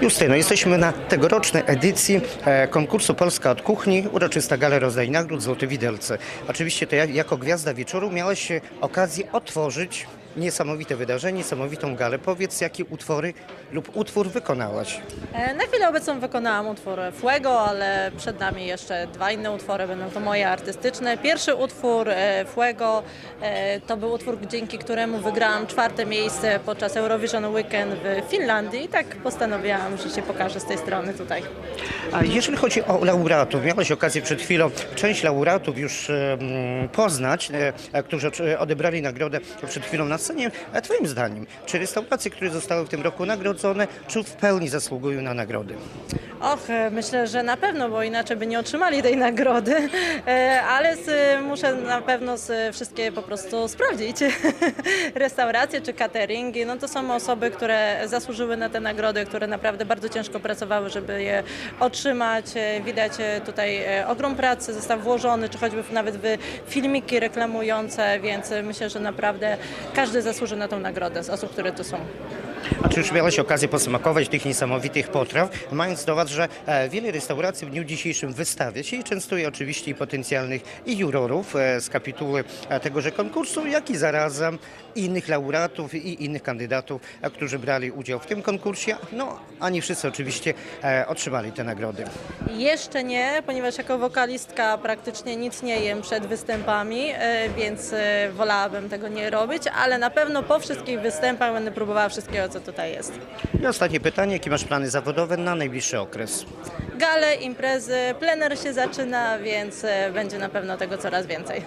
Justyno, jesteśmy na tegorocznej edycji e, konkursu Polska od Kuchni, uroczysta gala rozdaj nagród Złoty Widelce. Oczywiście to ja, jako gwiazda wieczoru miałeś okazję otworzyć niesamowite wydarzenie, niesamowitą galę. Powiedz, jakie utwory lub utwór wykonałaś. E, Na chwilę obecną wykonałam utwór Fuego, ale przed nami jeszcze dwa inne utwory, będą to moje artystyczne. Pierwszy utwór e, Fuego e, to był utwór, dzięki któremu wygrałam czwarte miejsce podczas Eurovision Weekend w Finlandii i tak postanowiłam, że się pokażę z tej strony tutaj. A jeżeli chodzi o laureatów, miałeś okazję przed chwilą część laureatów już em, poznać, e, którzy otrz- odebrali nagrodę przed chwilą na scenie. A Twoim zdaniem, czy restauracje, które zostały w tym roku nagrodzone, czy w pełni zasługują na nagrody? Och, e, myślę, że na pewno, bo inaczej by nie otrzymali tej nagrody, E, ale z, muszę na pewno z, wszystkie po prostu sprawdzić. Restauracje czy cateringi, no to są osoby, które zasłużyły na te nagrody, które naprawdę bardzo ciężko pracowały, żeby je otrzymać. E, Widać e, tutaj e, ogrom pracy został włożony, czy choćby nawet w filmiki reklamujące, więc e, myślę, że naprawdę każdy zasłuży na tą nagrodę z osób, które tu są. A czy już miałeś okazję posmakować tych niesamowitych potraw, mając na uwadze, że e, wiele restauracji w dniu dzisiejszym wystawia się i częstuje oczywiście i potencjalnych i jurorów e, z kapituły e, tegoże konkursu, jak i zarazem innych laureatów i innych kandydatów, którzy brali udział w tym konkursie. No, a nie wszyscy oczywiście otrzymali te nagrody. Jeszcze nie, ponieważ jako wokalistka praktycznie nic nie jem przed występami, więc wolałabym tego nie robić, ale na pewno po wszystkich występach będę próbowała wszystkiego, co tutaj jest. I ostatnie pytanie, jakie masz plany zawodowe na najbliższy okres? Gale, imprezy, plener się zaczyna, więc e, będzie na pewno tego coraz więcej.